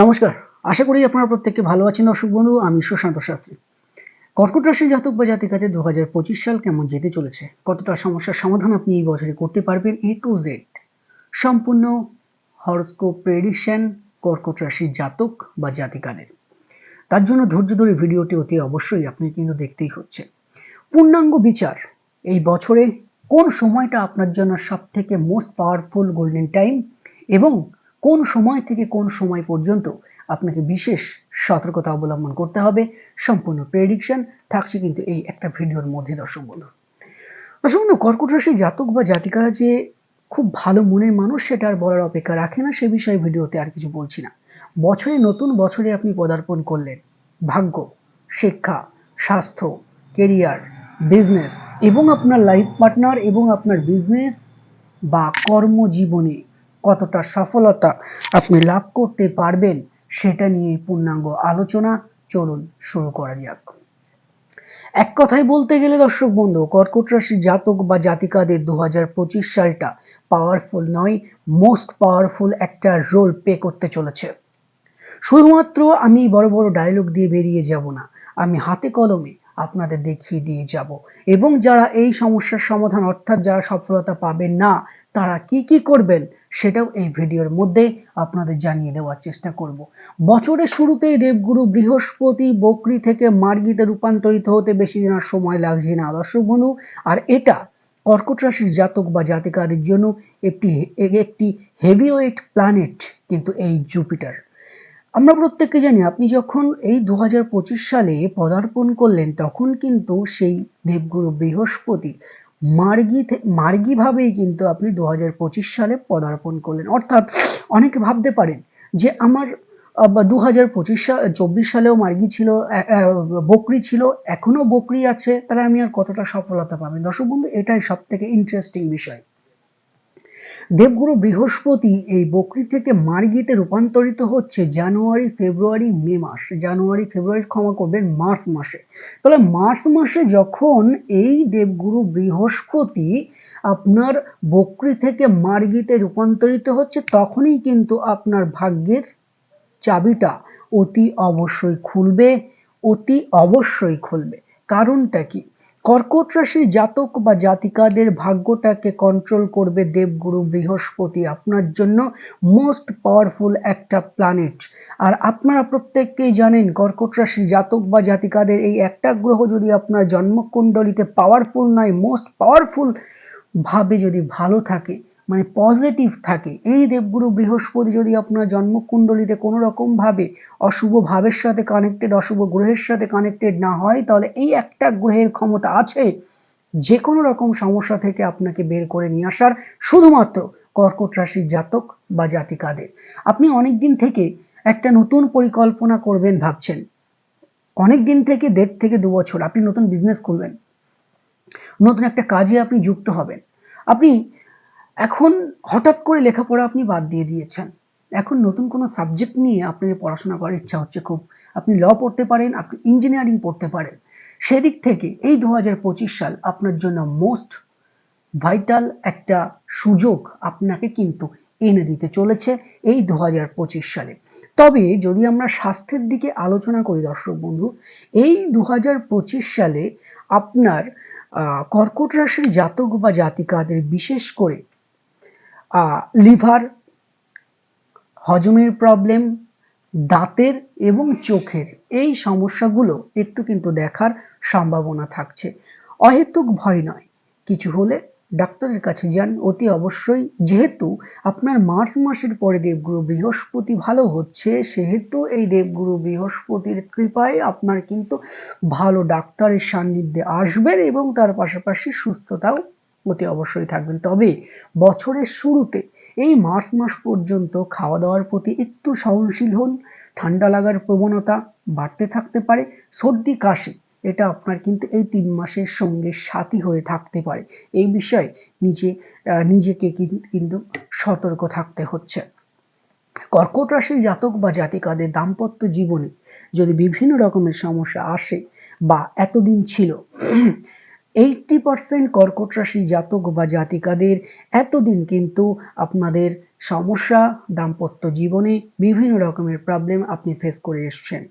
নমস্কার। আশা করি আপনারা প্রত্যেককে ভালো আছেন। দর্শক বন্ধু, আমি সুশান্ত শাস্ত্রী। কর্কট রাশি জাতক বা জাতিকাতে দু হাজার পঁচিশ সাল কেমন যেতে চলেছে? কতটা সমস্যার সমাধান আপনি এই বছরে করতে পারবেন? এ টু জেড সম্পূর্ণ হরস্কোপ প্রেডিকশন কর্কট রাশির জাতক বা জাতিকাদের। তার জন্য ধৈর্য ধরে ভিডিওটি অতি অবশ্যই আপনি কিন্তু দেখতেই হচ্ছে। পূর্ণাঙ্গ বিচার। এই বছরে কোন সময়টা আপনার জন্য সব থেকে মোস্ট পাওয়ারফুল গোল্ডেন টাইম এবং কোন সময় থেকে কোন সময় পর্যন্ত আপনাকে বিশেষ সতর্কতা অবলম্বন করতে হবে, সম্পূর্ণ প্রেডিকশন থাকছে কিন্তু এই একটা ভিডিওর মধ্যে, দর্শক বন্ধু। দর্শক বন্ধু, কর্কট রাশি জাতক বা জাতিকারা যে খুব ভালো মনের মানুষ, সেটা আর বলার অপেক্ষা রাখে না, সে বিষয়ে ভিডিওতে আর কিছু বলছি না। বছরে নতুন বছরে আপনি পদার্পণ করলেন। ভাগ্য, শিক্ষা, স্বাস্থ্য কেরিয়ার বিজনেস এবং আপনার লাইফ পার্টনার এবং আপনার বিজনেস বা কর্মজীবনে কতটা সফলতা আপনি লাভ করতে পারবেন সেটা নিয়ে পূর্ণাঙ্গ আলোচনা চলুন শুরু করা যাক। এক কথায় বলতে গেলে দর্শক বন্ধু, কর্কট রাশি জাতক বা জাতিকাদের দু হাজার পঁচিশ সালটা পাওয়ারফুল নয় মোস্ট পাওয়ারফুল একটা রোল প্লে করতে চলেছে। শুধুমাত্র আমি বড় বড় ডায়লগ দিয়ে বেরিয়ে যাব না, আমি হাতে কলমে আপনাদের দেখিয়ে দিয়ে যাব। এবং যারা এই সমস্যার সমাধান, অর্থাৎ যারা সফলতা পাবেন না, তারা কি কি করবেন সেটাও এই ভিডিওর মধ্যে আপনাদের জানিয়ে দেওয়ার চেষ্টা করব। বছরের শুরুতেই দেবগুরু বৃহস্পতি বকরি থেকে মার্গিতে রূপান্তরিত হতে বেশি দিন আর সময় লাগছে না, দর্শক বন্ধু। আর এটা কর্কট রাশির জাতক বা জাতিকাদের জন্য একটি একটি হেভিওয়েট প্ল্যানেট কিন্তু এই জুপিটার আমরা প্রত্যেককে জানি, আপনি যখন এই দু হাজার পঁচিশ সালে পদার্পণ করলেন, তখন কিন্তু সেই দেবগুরু বৃহস্পতি মার্গি মার্গিভাবেই কিন্তু আপনি দু হাজার পঁচিশ সালে পদার্পণ করলেন। অর্থাৎ অনেকে ভাবতে পারেন যে আমার দু হাজার পঁচিশ সাল চব্বিশ সালেও মার্গি ছিল বকরি ছিল, এখনও বকরি আছে, তাহলে আমি আর কতটা সফলতা পাবেন দর্শক বন্ধু, এটাই সব থেকে ইন্টারেস্টিং বিষয়। দেবগুরু বৃহস্পতি এই বকরি থেকে মার্গিতে রূপান্তরিত হচ্ছে জানুয়ারি, ফেব্রুয়ারি, মে মাস। জানুয়ারি, ফেব্রুয়ারি ক্ষমা করবেন, মার্চ মাসে। তাহলে মার্চ মাসে যখন এই দেবগুরু বৃহস্পতি আপনার বকরি থেকে মার্গিতে রূপান্তরিত হচ্ছে, তখনই কিন্তু আপনার ভাগ্যের চাবিটা অতি অবশ্যই খুলবে, অতি অবশ্যই খুলবে। কারণটা কি? কর্কট রাশির জাতক বা জাতিকাদের ভাগ্যটাকে কন্ট্রোল করবে দেবগুরু বৃহস্পতি। আপনার জন্য মোস্ট পাওয়ারফুল একটা প্ল্যানেট আর আপনারা প্রত্যেককেই জানেন, কর্কট রাশির জাতক বা জাতিকাদের এই একটা গ্রহ যদি আপনার জন্মকুণ্ডলিতে পাওয়ারফুল নয় মোস্ট পাওয়ারফুল ভাবে যদি ভালো থাকে মানে পজিটিভ থাকে। এই দেবগুরু বৃহস্পতি যদি আপনার জন্মকুণ্ডলিতে কোনো রকমভাবে অশুভ ভাবের সাথে কানেক্টেড অশুভ গ্রহের সাথে কানেক্টেড না হয়, তাহলে এই একটা গ্রহের ক্ষমতা আছে যে কোনো রকম সমস্যা থেকে আপনাকে বের করে নিয়ে আসার শুধুমাত্র কর্কট রাশির জাতক বা জাতিকাদের। আপনি অনেক দিন থেকে একটা নতুন পরিকল্পনা করবেন ভাবছেন। অনেক দিন থেকে দেড় থেকে দু বছর আপনি নতুন বিজনেস করবেন নতুন একটা কাজে আপনি যুক্ত হবেন। আপনি এখন হঠাৎ করে লেখাপড়া আপনি বাদ দিয়ে দিয়েছেন। এখন নতুন কোনো সাবজেক্ট নিয়ে আপনাকে পড়াশোনা করার ইচ্ছা হচ্ছে খুব। আপনি ল পড়তে পারেন, আপনি ইঞ্জিনিয়ারিং পড়তে পারেন। সেদিক থেকে এই দু হাজার পঁচিশ সাল আপনার জন্য মোস্ট ভাইটাল একটা সুযোগ আপনাকে কিন্তু এনে দিতে চলেছে এই দু হাজার পঁচিশ সালে। তবে যদি আমরা স্বাস্থ্যের দিকে আলোচনা করি দর্শক বন্ধু, এই দু হাজার পঁচিশ সালে আপনার কর্কট রাশির জাতক বা জাতিকাদের বিশেষ করে লিভার, হজমের প্রবলেম দাঁতের এবং চোখের। এই সমস্যাগুলো একটু কিন্তু দেখার সম্ভাবনা থাকছে। অহেতুক ভয় নয়। কিছু হলে ডাক্তারের কাছে যান। অতি অবশ্যই যেহেতু আপনার মার্চ মাসের পরে দেবগুরু বৃহস্পতি ভালো হচ্ছে, সেহেতু এই দেবগুরু বৃহস্পতির কৃপায় আপনার কিন্তু ভালো ডাক্তারের সান্নিধ্যে আসবেন এবং তার পাশাপাশি সুস্থতাও অতি অবশ্যই থাকবেন। তবে বছরের শুরুতে এই মার্চ মাস পর্যন্ত খাওয়া দাওয়ার প্রতি একটু সহনশীল হন। ঠান্ডা লাগার প্রবণতা বাড়তে থাকতে পারে। সর্দি, কাশি, এটা আপনার কিন্তু এই তিন মাসের সঙ্গে সাথী হয়ে থাকতে পারে। এই বিষয়ে নিজে নিজেকে কিন্তু সতর্ক থাকতে হচ্ছে। কর্কট রাশির জাতক বা জাতিকাদের দাম্পত্য জীবনে যদি বিভিন্ন রকমের সমস্যা আসে বা এতদিন ছিল এইটটি পার্সেন্ট কর্কট রাশি জাতক বা জাতিকাদের, এতদিন কিন্তু আপনাদের সমস্যা, দাম্পত্য জীবনে বিভিন্ন রকমের প্রবলেম আপনি ফেস করে এসছেন।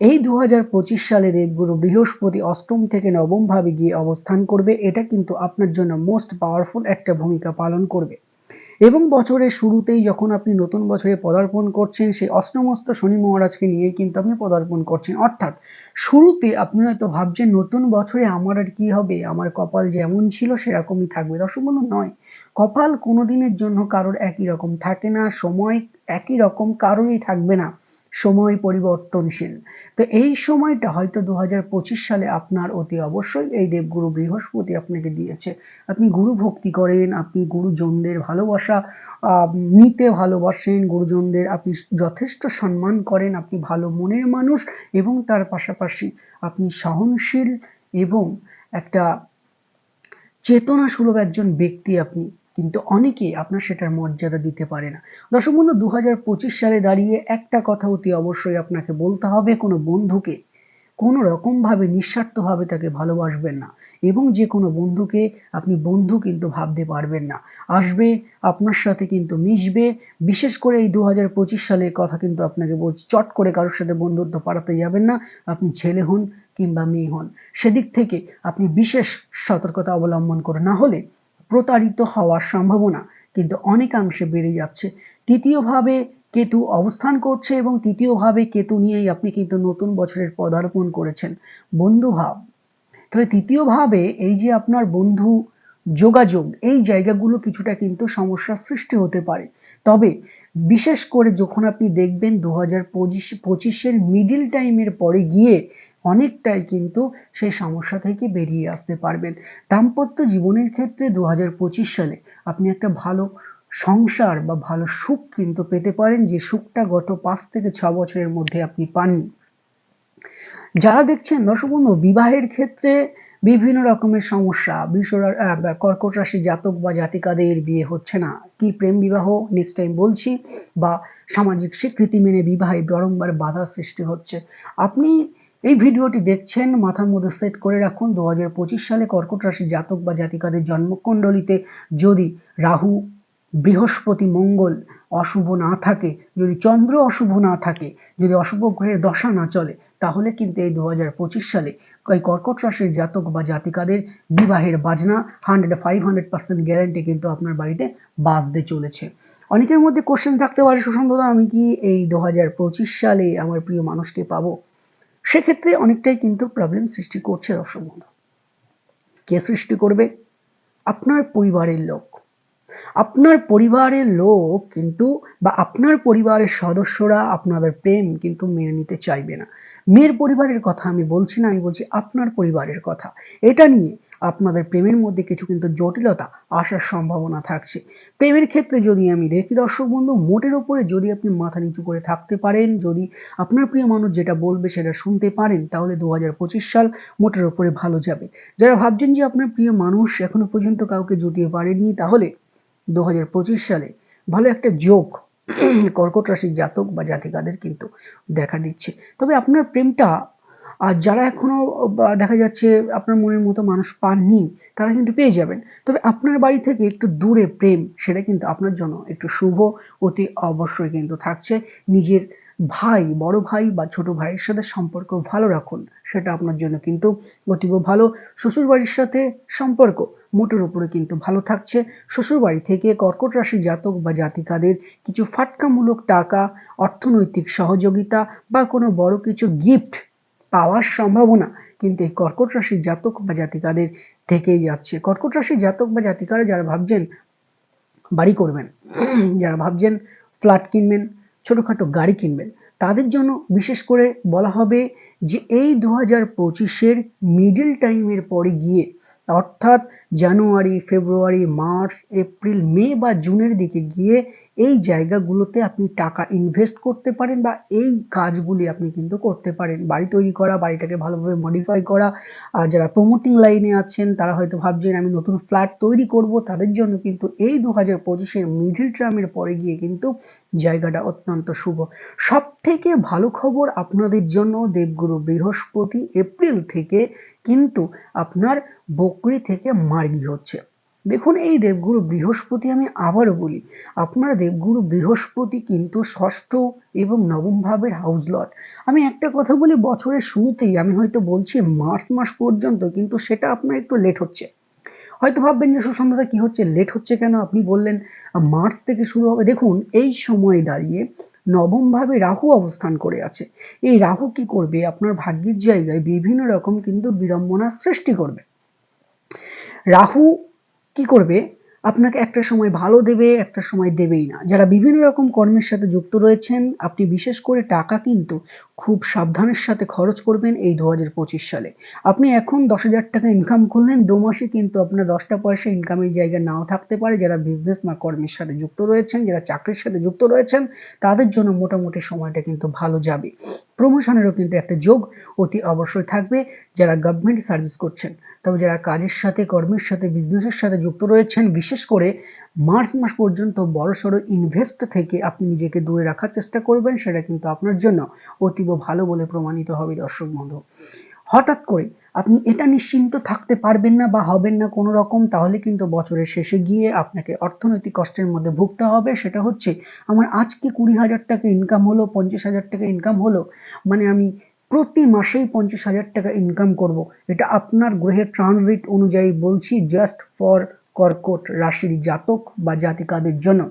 এই দু হাজার পঁচিশ সালে দেবগুরু বৃহস্পতি অষ্টম থেকে নবমভাবে গিয়ে অবস্থান করবে, এটা কিন্তু আপনার জন্য মোস্ট পাওয়ারফুল একটা ভূমিকা পালন করবে। এবং বছরের শুরুতেই যখন আপনি নতুন বছরে পদার্পণ করছেন, সেই অষ্টমস্ত শনি মহারাজকে নিয়েই কিন্তু আপনি পদার্পণ করছেন। অর্থাৎ শুরুতে আপনি হয়তো ভাবছেন, নতুন বছরে আমার আর কি হবে? আমার কপাল যেমন ছিল সেরকমই থাকবে। বন্ধু নয়, কপাল কোনো দিনের জন্য কারোর একই রকম থাকে না, সময় একই রকম কারোরই থাকবে না। সময় পরিবর্তনশীল। তো এই সময়টা হয়তো দু হাজার পঁচিশ সালে আপনার অতি অবশ্যই এই দেবগুরু বৃহস্পতি আপনাকে দিয়েছে। আপনি গুরু ভক্তি করেন, আপনি গুরুজনদের ভালোবাসা নিতে ভালোবাসেন, গুরুজনদের আপনি যথেষ্ট সম্মান করেন, আপনি ভালো মনের মানুষ এবং তার পাশাপাশি আপনি সহনশীল এবং একটা চেতনা সুলভ একজন ব্যক্তি আপনি। কিন্তু অনেকে আপনার সেটার মর্যাদা দিতে পারে না। দর্শক বন্ধু দু সালে দাঁড়িয়ে একটা কথা অতি অবশ্যই আপনাকে বলতে হবে, কোনো বন্ধুকে কোনো রকমভাবে নিঃস্বার্থভাবে তাকে ভালোবাসবেন না এবং যে কোনো বন্ধুকে আপনি বন্ধু কিন্তু ভাবতে পারবেন না। আসবে, আপনার সাথে কিন্তু মিশবে, বিশেষ করে এই দু হাজার পঁচিশ সালে কথা কিন্তু আপনাকে বলছি, চট করে কারোর সাথে বন্ধুত্ব পাড়াতে যাবেন না, আপনি ছেলে হন কিংবা মেয়ে হন। সেদিক থেকে আপনি বিশেষ সতর্কতা অবলম্বন করে না হলে প্রতারিত হওয়ার সম্ভাবনা কিন্তু অনেকাংশে বেড়ে যাচ্ছে। তৃতীয়ভাবে কেতু অবস্থান করছে এবং তৃতীয়ভাবে কেতু নিয়েই আপনি কিন্তু নতুন বছরের পদার্পণ করেছেন। বন্ধুভাব। তাহলে তৃতীয়ভাবে এই যে আপনার বন্ধু যোগাযোগ, এই জায়গাগুলো কিছুটা কিন্তু সমস্যার সৃষ্টি হতে পারে। তবে বিশেষ করে যখন আপনি দেখবেন দু হাজার পঁচিশ, পঁচিশের মিডিল টাইমের পরে গিয়ে অনেকটাই কিন্তু সেই সমস্যা থেকে বেরিয়ে আসতে পারবেন। দাম্পত্য জীবনের ক্ষেত্রে দু হাজার পঁচিশ সালে আপনি একটা ভালো সংসার বা ভালো সুখ কিন্তু পেতে পারেন, যে সুখটা গত পাঁচ থেকে ছ বছরের মধ্যে আপনি পাননি। যারা দেখছেন দর্শক বন্ধু বিবাহের ক্ষেত্রে বিভিন্ন রকমের সমস্যা বিশ্ব কর্কট রাশি জাতক বা জাতিকাদের বিয়ে হচ্ছে না। কি প্রেম বিবাহ? নেক্সট টাইম বলছি, বা সামাজিক স্বীকৃতি মেনে বিবাহে বারংবার বাধা সৃষ্টি হচ্ছে। আপনি এই ভিডিওটি দেখছেন, মাথার মধ্যে সেট করে রাখুন, দু হাজার পঁচিশ সালে কর্কট রাশি জাতক বা জাতিকাদের জন্মকুণ্ডলিতে যদি রাহু বৃহস্পতি মঙ্গল অশুভ না থাকে, যদি চন্দ্র অশুভ না থাকে, যদি অশুভ গ্রহের দশা না চলে, তাহলে কিন্তু এই দু হাজার পঁচিশ সালে এই কর্কট রাশির জাতক বা জাতিকাদের বিবাহের বাজনা hundred five hundred percent guarantee কিন্তু আপনার বাড়িতে বাজতে চলেছে। অনেকের মধ্যে কোশ্চেন থাকতে পারে সুসন্ধতা আমি কি এই দু হাজার পঁচিশ সালে আমার প্রিয় মানুষকে পাবো? সেক্ষেত্রে অনেকটাই কিন্তু প্রবলেম সৃষ্টি করছে দর্শক কে সৃষ্টি করবে? আপনার পরিবারের লোক। আপনার পরিবারের লোক কিন্তু বা আপনার পরিবারের সদস্যরা আপনাদের প্রেম কিন্তু মেনে নিতে চাইবে না। মেয়ের পরিবারের কথা আমি বলছি না, আমি বলছি আপনার পরিবারের কথা। এটা নিয়ে আপনাদের প্রেমের মধ্যে কিছু কিন্তু জটিলতা আসার সম্ভাবনা থাকছে। প্রেমের ক্ষেত্রে যদি আমি দেখি, দর্শক বন্ধু, মোটের ওপরে যদি আপনি মাথা নিচু করে থাকতে পারেন, যদি আপনার প্রিয় মানুষ যেটা বলবে সেটা শুনতে পারেন, তাহলে দু হাজার পঁচিশ সাল মোটের ওপরে ভালো যাবে। যারা ভাবছেন যে আপনার প্রিয় মানুষ এখনও পর্যন্ত কাউকে জুটিয়ে পারেনি তাহলে দু সালে ভালো একটা যোগ কর্কট রাশির জাতক বা জাতিকাদের কিন্তু দেখা দিচ্ছে। তবে আপনার প্রেমটা, আর যারা এখনও দেখা যাচ্ছে আপনার মনের মতো মানুষ পাননি, তারা কিন্তু পেয়ে যাবেন। তবে আপনার বাড়ি থেকে একটু দূরে প্রেম, সেটা কিন্তু আপনার জন্য একটু শুভ, অতি অবশ্যই কিন্তু থাকছে। নিজের ভাই, বড় ভাই বা ছোট ভাইয়ের সাথে সম্পর্ক ভালো রাখুন। সেটা আপনার জন্য কিন্তু অতীব ভালো। শ্বশুর বাড়ির সাথে সম্পর্ক মোটের উপরে কিন্তু ভালো থাকছে। শ্বশুর বাড়ি থেকে কর্কট রাশি জাতক বা জাতিকাদের কিছু ফাটকামূলক টাকা, অর্থনৈতিক সহযোগিতা বা কোনো বড় কিছু গিফট পাওয়ার সম্ভাবনা কিন্তু এই কর্কট রাশির জাতক বা জাতিকাদের থেকেই যাচ্ছে। কর্কট রাশির জাতক বা জাতিকারা যারা ভাবছেন বাড়ি করবেন, যারা ভাবছেন ফ্ল্যাট কিনবেন ছোটোখাটো গাড়ি কিনবেন। তাদের জন্য বিশেষ করে বলা হবে যে এই দু হাজার পঁচিশের মিডিল টাইমের পরে গিয়ে অর্থাৎ জানুয়ারি, ফেব্রুয়ারি, মার্চ, এপ্রিল, মে বা জুনের দিকে গিয়ে এই জায়গাগুলোতে আপনি টাকা ইনভেস্ট করতে পারেন বা এই কাজগুলি আপনি কিন্তু করতে পারেন। বাড়ি তৈরি করা, বাড়িটাকে ভালোভাবে মডিফাই করা, আর যারা প্রমোটিং লাইনে আছেন, তারা হয়তো ভাবছেন, আমি নতুন ফ্ল্যাট তৈরি করব। তাদের জন্য কিন্তু এই দু হাজার পঁচিশের মিডিল টার্মের পরে গিয়ে কিন্তু জায়গাটা অত্যন্ত শুভ। সব থেকে ভালো খবর আপনাদের জন্য দেবগুরু বৃহস্পতি, এপ্রিল থেকে কিন্তু আপনার বকরি থেকে মার্গি হচ্ছে। দেখুন, এই দেবগুরু বৃহস্পতি আমি আবারও বলি, আপনার দেবগুরু বৃহস্পতি কিন্তু ষষ্ঠ এবং নবম ভাবের হাউস লর্ড আমি একটা কথা বলি, বছরের শুরুতেই আমি হয়তো বলছি মার্চ মাস পর্যন্ত, কিন্তু সেটা আপনার একটু লেট হচ্ছে। হয়তো ভাববেন যে সুসন্ধ্যতা কি হচ্ছে? লেট হচ্ছে কেন? আপনি বললেন, মার্চ থেকে শুরু হবে। দেখুন, এই সময় দাঁড়িয়ে নবমভাবে রাহু অবস্থান করে আছে। এই রাহু কি করবে? আপনার ভাগ্যের জায়গায় বিভিন্ন রকম কিন্তু বিড়ম্বনার সৃষ্টি করবে। রাহু কি করবে? আপনাকে একটা সময় ভালো দেবে, একটা সময় দেবেই না। যারা বিভিন্ন রকম কর্মের সাথে যুক্ত রয়েছেন, আপনি বিশেষ করে টাকা কিন্তু খুব সাবধানের সাথে খরচ করবেন এই দু হাজার পঁচিশ সালে। আপনি এখন দশ হাজার টাকা ইনকাম করলেন, দু মাসে কিন্তু আপনার দশটা পয়সা ইনকামের জায়গা নাও থাকতে পারে। যারা বিজনেস বা কর্মের সাথে যুক্ত রয়েছেন, যারা চাকরির সাথে যুক্ত রয়েছেন, তাদের জন্য মোটামুটি সময়টা কিন্তু ভালো যাবে। প্রমোশনেরও কিন্তু একটা যোগ অতি অবশ্যই থাকবে যারা গভর্নমেন্ট সার্ভিস করছেন। তবে যারা কাজের সাথে, কর্মের সাথে বিজনেসের সাথে যুক্ত রয়েছেন, বিশেষ করে মার্চ মাস পর্যন্ত বড়সড় ইনভেস্ট থেকে আপনি নিজেকে দূরে রাখার চেষ্টা করবেন, সেটা কিন্তু আপনার জন্য অতীব ভালো বলে প্রমাণিত হবে দর্শক বন্ধু হঠাৎ করে আপনি এটা নিশ্চিন্ত থাকতে পারবেন না বা হবেন না কোনো রকম, তাহলে কিন্তু বছরের শেষে গিয়ে আপনাকে অর্থনৈতিক কষ্টের মধ্যে ভুগতে হবে সেটা হচ্ছে, আমার আজকে কুড়ি হাজার টাকা ইনকাম হলো, পঞ্চাশ হাজার টাকা ইনকাম হলো মানে আমি প্রতি মাসেই পঞ্চাশ হাজার টাকা ইনকাম করব। এটা আপনার গ্রহের ট্রানজিট অনুযায়ী বলছি জাস্ট ফর কর্কট রাশির জাতক বা জাতিকাদের জন্য।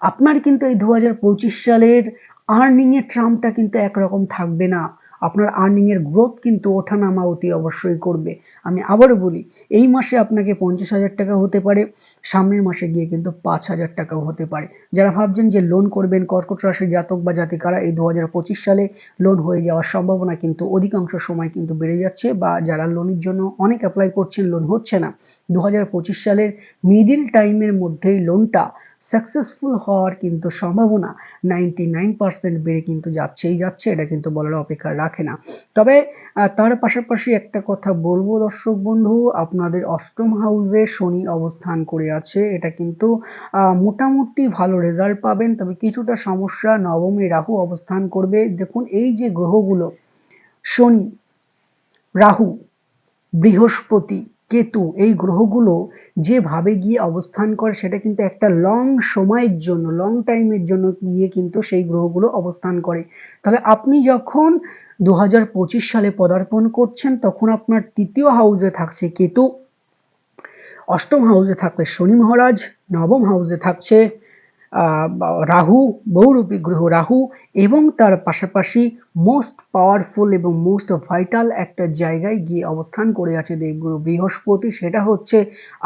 আপনার কিন্তু এই দু হাজার পঁচিশ সালের আর্নিংয়ের ট্রামটা কিন্তু একরকম থাকবে না। আপনার আর্নিংয়ের গ্রোথ কিন্তু ওঠানামা অতি অবশ্যই করবে। আমি আবারও বলি, এই মাসে আপনাকে পঞ্চাশ হাজার টাকা হতে পারে, সামনের মাসে গিয়ে কিন্তু পাঁচ হাজার টাকাও হতে পারে। যারা ভাবছেন যে লোন করবেন, কর্কট রাশির জাতক বা জাতিকারা, এই দু হাজার পঁচিশ সালে লোন হয়ে যাওয়ার সম্ভাবনা কিন্তু অধিকাংশ সময় কিন্তু বেড়ে যাচ্ছে বা যারা লোনের জন্য অনেক অ্যাপ্লাই করছেন লোন হচ্ছে না। দু হাজার পঁচিশ সালের মিডিল টাইমের মধ্যেই লোনটা সাকসেসফুল হওয়ার কিন্তু সম্ভাবনা নাইনটি নাইন পার্সেন্ট বেড়ে কিন্তু যাচ্ছেই যাচ্ছে, এটা কিন্তু বলার অপেক্ষা রাখে না। তবে তার পাশাপাশি একটা কথা বলব দর্শক বন্ধু, আপনাদের অষ্টম হাউসে শনি অবস্থান করে আছে, এটা কিন্তু মোটামুটি ভালো রেজাল্ট পাবেন, তবে কিছুটা সমস্যা, নবমে রাহু অবস্থান করবে। দেখুন, এই যে গ্রহগুলো, শনি, রাহু, বৃহস্পতি কেতু, এই গ্রহগুলো যেভাবে গিয়ে অবস্থান করে, সেটা কিন্তু একটা লং সময়ের জন্য লং টাইমের জন্য গিয়ে কিন্তু সেই গ্রহগুলো অবস্থান করে। তাহলে আপনি যখন দু হাজার পঁচিশ সালে পদার্পণ করছেন, তখন আপনার তৃতীয় হাউসে থাকছে কেতু, অষ্টম হাউসে থাকবে শনি মহারাজ, নবম হাউসে থাকছে রাহু, বহুরূপী গ্রহ রাহু এবং তার পাশাপাশি মোস্ট পাওয়ারফুল এবং মোস্ট ভাইটাল একটা জায়গায় গিয়ে অবস্থান করে আছে দেবগুরু বৃহস্পতি। সেটা হচ্ছে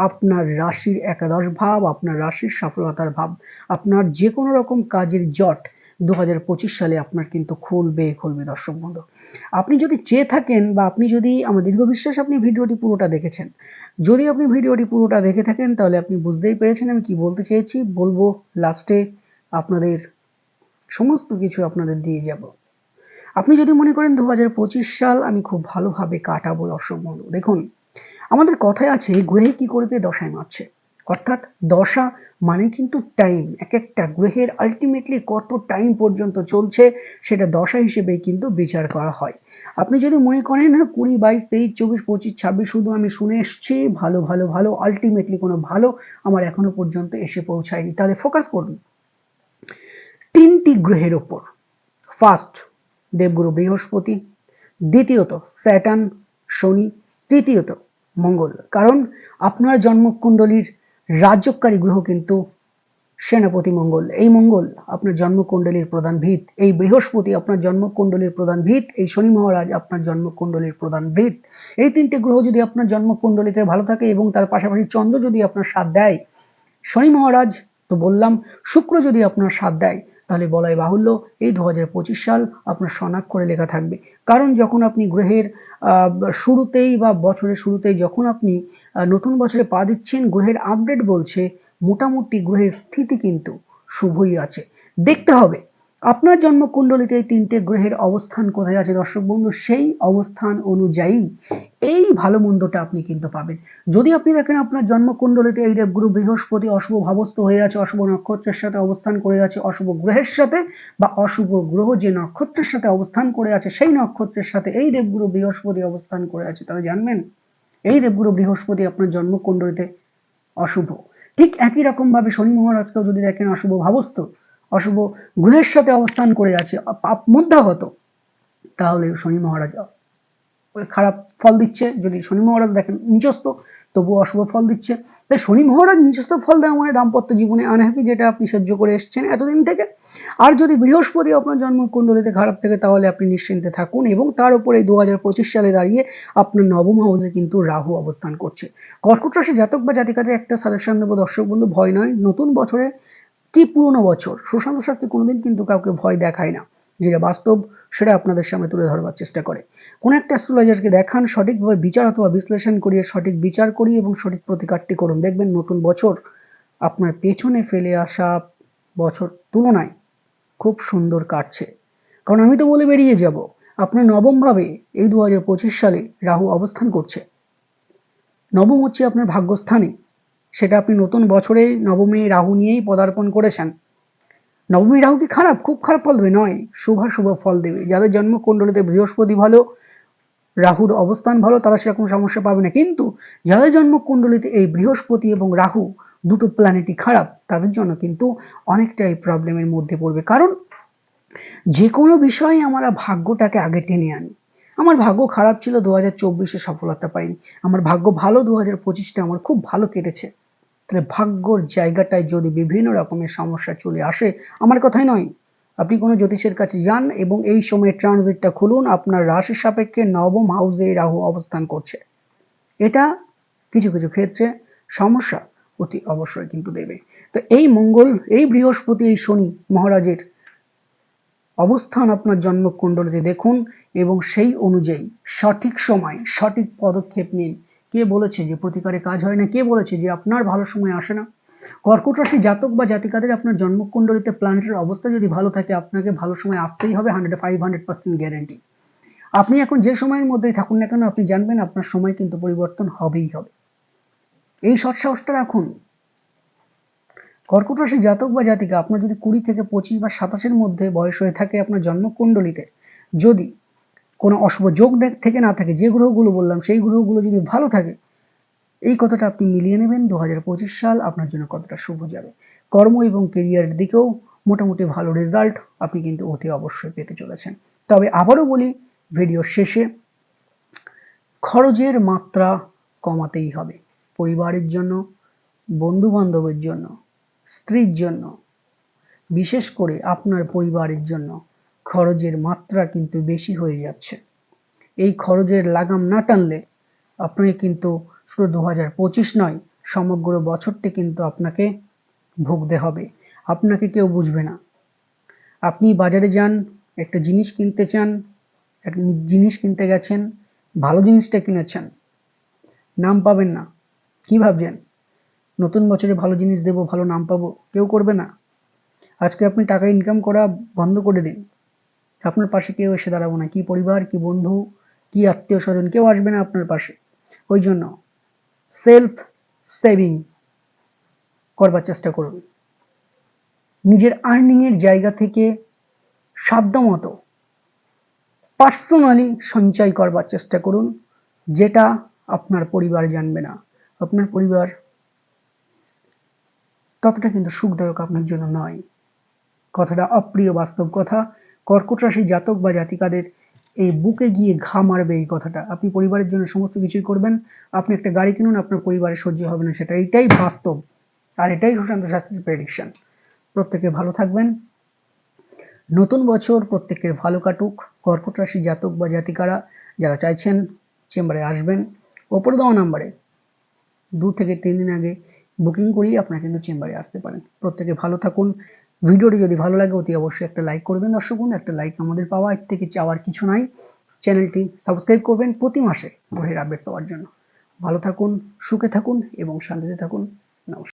আপনার রাশির একাদশ ভাব, আপনার রাশির সফলতার ভাব, আপনার যে কোনো রকম কাজের জট দু হাজার পঁচিশ সালে আপনার কিন্তু খুলবে খুলবে দর্শক বন্ধু। আপনি যদি চেয়ে থাকেন বা আপনি যদি আমার দীর্ঘ বিশ্বাস আপনি ভিডিওটি পুরোটা দেখেছেন, যদি আপনি ভিডিওটি পুরোটা দেখে থাকেন, তাহলে আপনি বুঝতেই পেরেছেন আমি কি বলতে চেয়েছি। বলব, লাস্টে আপনাদের সমস্ত কিছু আপনাদের দিয়ে যাব। আপনি যদি মনে করেন দু হাজার পঁচিশ সাল আমি খুব ভালোভাবে কাটাবো দর্শক বন্ধু, দেখুন, আমাদের কথায় আছে গ্রহে কি করবে, দশায় মারছে। অর্থাৎ দশা মানে কিন্তু টাইম এক একটা গ্রহের আলটিমেটলি কত টাইম পর্যন্ত চলছে সেটা দশা হিসেবে কিন্তু বিচার করা হয়। আপনি যদি মনে করেন হ্যাঁ কুড়ি, বাইশ, তেইশ, চব্বিশ, পঁচিশ, ছাব্বিশ শুধু আমি শুনে এসছি, ভালো ভালো ভালো আলটিমেটলি কোনো ভালো আমার এখনও পর্যন্ত এসে পৌঁছায়নি। তাহলে ফোকাস করুন। তিনটি গ্রহের ওপর ফার্স্ট দেবগুরু বৃহস্পতি, দ্বিতীয়ত স্যাটান শনি, তৃতীয়ত মঙ্গল। কারণ আপনার জন্মকুণ্ডলীর রাজ্যকারী গ্রহ কিন্তু সেনাপতি মঙ্গল। এই মঙ্গল আপনার জন্মকুণ্ডলীর প্রধান ভিত। এই বৃহস্পতি আপনার জন্মকুণ্ডলীর প্রধান ভিত। এই শনি মহারাজ আপনার জন্মকুণ্ডলীর প্রধান ভিত। এই তিনটে গ্রহ যদি আপনার জন্মকুণ্ডলীতে ভালো থাকে এবং তার পাশাপাশি চন্দ্র যদি আপনার সাথ দেয়, শনি মহারাজ তো বললাম, শুক্র যদি আপনার সাথ দেয় তাহলে বলাই বাহুল্য, এই দু হাজার পঁচিশ সাল আপনার শনাক্ত করে লেখা থাকবে। কারণ যখন আপনি গ্রহের শুরুতেই বা বছরের শুরুতেই যখন আপনি নতুন বছরে পা দিচ্ছেন, গ্রহের আপডেট বলছে, মোটামুটি গ্রহের স্থিতি কিন্তু শুভই আছে। দেখতে হবে। আপনার জন্মকুণ্ডলিতে এই তিনটে গ্রহের অবস্থান কোথায় আছে, দর্শক বন্ধু? সেই অবস্থান অনুযায়ী এই ভালো মন্দটা আপনি কিন্তু পাবেন। যদি আপনি দেখেন আপনার জন্মকুণ্ডলিতে এই দেবগুরু বৃহস্পতি অশুভ ভাবস্থ হয়ে আছে, অশুভ নক্ষত্রের সাথে অবস্থান করে আছে, অশুভ গ্রহের সাথে বা অশুভ গ্রহ যে নক্ষত্রের সাথে অবস্থান করে আছে, সেই নক্ষত্রের সাথে এই দেবগুরু বৃহস্পতি অবস্থান করে আছে, তাহলে জানবেন এই দেবগুরু বৃহস্পতি আপনার জন্মকুণ্ডলিতে অশুভ। ঠিক একই রকম ভাবে শনি মহারাজকেও যদি দেখেন অশুভ ভাবস্থ অশুভ গ্রহের সাথে অবস্থান করে আছে পাপ মধ্যাগত তাহলে শনি মহারাজ খারাপ ফল দিচ্ছে। যদি শনি মহারাজ দেখেন নিচস্থ তবুও অশুভ ফল দিচ্ছে। তাই শনি মহারাজ নিচস্থ ফল দেওয়া মানে দাম্পত্য জীবনে আনহ্যাপি যেটা আপনি সহ্য করে এসছেন এতদিন থেকে। আর যদি বৃহস্পতি আপনার জন্মকুণ্ডলিতে খারাপ থাকে, তাহলে আপনি নিশ্চিন্তে থাকুন এবং তার উপরে দু সালে দাঁড়িয়ে আপনার নবম হাউসে কিন্তু রাহু অবস্থান করছে। কর্কট রাশি জাতক বা জাতিকাদের একটা সাজেশন দেবো, দর্শক বন্ধু, ভয় নয়। নতুন বছরে কি পুরনো বছর। সুশান্ত শাস্ত্রী কোনোদিন কিন্তু কাউকে ভয় দেখায় না। যেটা বাস্তব, সেটা আপনাদের সামনে তুলে ধরবার চেষ্টা করে। কোন একটা অ্যাস্ট্রোলজারকে দেখান, সঠিকভাবে বিচার অথবা বিশ্লেষণ করিয়ে, সঠিক বিচার করি এবং সঠিক প্রতিকারটি করুন। দেখবেন নতুন বছর আপনার পেছনে ফেলে আসা বছর তুলনায় খুব সুন্দর কাটছে। কারণ আমি তো বলে বেরিয়ে যাব আপনার নবমভাবে এই দু সালে রাহু অবস্থান করছে। নবম হচ্ছে আপনার ভাগ্যস্থানে। সেটা আপনি নতুন বছরে নবমী রাহু নিয়েই পদার্পণ করেছেন। নবমী রাহু কি খারাপ, খুব খারাপ ফল দেবে, নয়, শুভ শুভ ফল দেবে। যাদের জন্ম কুণ্ডলিতে বৃহস্পতি ভালো, রাহুর অবস্থান ভালো, তারা সেরকম সমস্যা পাবে না। কিন্তু যাদের জন্ম কুণ্ডলিতে এই বৃহস্পতি এবং রাহু দুটো প্ল্যানেটই খারাপ, তাদের জন্য কিন্তু অনেকটাই প্রবলেমের মধ্যে পড়বে। কারণ যে কোনো বিষয়ে আমরা ভাগ্যটাকে আগে টেনে আনি। আমার ভাগ্য খারাপ ছিল দু হাজার চব্বিশে সফলতা পাইনি। আমার ভাগ্য ভালো দু হাজার পঁচিশটা আমার খুব ভালো কেটেছে। তাহলে ভাগ্যর জায়গাটায় যদি বিভিন্ন রকমের সমস্যা চলে আসে, আমার কথাই নয়। আপনি কোনো জ্যোতিষের কাছে যান এবং এই সময় ট্রানজিটটা খুলুন, আপনার রাশির সাপেক্ষে নবম হাউসে রাহু অবস্থান করছে। এটা কিছু কিছু ক্ষেত্রে সমস্যা অতি অবশ্যই কিন্তু দেবে। তো এই মঙ্গল, এই বৃহস্পতি, এই শনি মহারাজের অবস্থান আপনার জন্মকুণ্ডলিতে দেখুন এবং সেই অনুযায়ী সঠিক সময়, সঠিক পদক্ষেপ নিন। কে বলেছে যে প্রতিকারে কাজ হয় না? কে বলেছে যে আপনার ভালো সময় আসে না? কর্কট রাশি জাতক বা জাতিকাদের আপনার জন্মকুণ্ডলিতে প্ল্যানেটের অবস্থা যদি ভালো থাকে, আপনাকে ভালো সময় আসতেই হবে hundred five hundred percent guarantee আপনি এখন যে সময়ের মধ্যেই থাকুন না কেন, আপনি জানবেন আপনার সময় কিন্তু পরিবর্তন হবেই হবে। এই সৎসাহসটা রাখুন। কর্কট রাশি জাতক বা জাতিকা, আপনার যদি কুড়ি থেকে পঁচিশ বা সাতাশের মধ্যে বয়স হয়ে থাকে আপনার জন্মকুণ্ডলিতে, যদি কোনো অশুভ যোগ থেকে না থাকে, যে গ্রহগুলো বললাম, সেই গ্রহগুলো যদি ভালো থাকে, এই কথাটা আপনি মিলিয়ে নেবেন দু হাজার পঁচিশ সাল আপনার জন্য কতটা শুভ যাবে। কর্ম এবং কেরিয়ারের দিকেও মোটামুটি ভালো রেজাল্ট আপনি কিন্তু অতি অবশ্যই পেতে চলেছেন। তবে আবারও বলি ভিডিওর শেষে খরচের মাত্রা কমাতেই হবে। পরিবারের জন্য বন্ধু বান্ধবের জন্য স্ত্রীর জন্য, বিশেষ করে আপনার পরিবারের জন্য, খরচের মাত্রা কিন্তু বেশি হয়ে যাচ্ছে। এই খরচের লাগাম না টানলে আপনাকে কিন্তু শুধু দু হাজার পঁচিশ নয়, সমগ্র বছরটি কিন্তু আপনাকে ভুগতে হবে। আপনাকে কেউ বুঝবে না। আপনি বাজারে যান, একটা জিনিস কিনতে চান একটা জিনিস কিনতে গেছেন, ভালো জিনিসটা কিনেছেন, নাম পাবেন না। কি ভাবছেন? নতুন বছরে ভালো জিনিস দেব, ভালো নাম পাবো, কেউ করবে না। আজকে আপনি টাকা ইনকাম করা বন্ধ করে দিন। আপনার পাশে কেউ এসে দাঁড়াবো না। কি পরিবার, কি বন্ধু, কি আত্মীয় স্বজন কেউ আসবে না আপনার পাশে। ওই জন্য সেলফ সেভিং করবার চেষ্টা করুন। নিজের আর্নিংয়ের জায়গা থেকে সাধ্যমতো পার্সোনালি সঞ্চয় করবার চেষ্টা করুন, যেটা আপনার পরিবার জানবে না। আপনার পরিবার ততটা কিন্তু সুখদায়ক আপনার জন্য নয়। কথাটা অপ্রিয় বাস্তব কথা। কর্কট রাশি জাতক বা জাতিকাদের এই বুকে গিয়ে ঘা মারবে এই কথাটা। আপনি পরিবারের জন্য সমস্ত কিছুই করবেন। আপনি একটা গাড়ি কিনুন, আপনার পরিবারের সহ্য হবে না সেটা। এটাই বাস্তব। আর এটাই সুশান্ত শাস্ত্রীর প্রেডিকশন প্রত্যেকে ভালো থাকবেন। নতুন বছর প্রত্যেকের ভালো কাটুক। কর্কট রাশি জাতক বা জাতিকারা যারা চাইছেন, চেম্বারে আসবেন, ওপর দেওয়া নাম্বারে দু থেকে তিন দিন আগে বুকিং করিয়ে আপনারা কিন্তু চেম্বারে আসতে পারেন। প্রত্যেকে ভালো থাকুন। ভিডিওটি যদি ভালো লাগে, অতি অবশ্যই একটা লাইক করবেন দর্শক একটা লাইক আমাদের পাওয়া, এর থেকে চাওয়ার কিছু নাই। চ্যানেলটি সাবস্ক্রাইব করবেন প্রতি মাসে বইয়ের আপডেট পাওয়ার জন্য। ভালো থাকুন, সুখে থাকুন এবং শান্তিতে থাকুন। নমস্কার।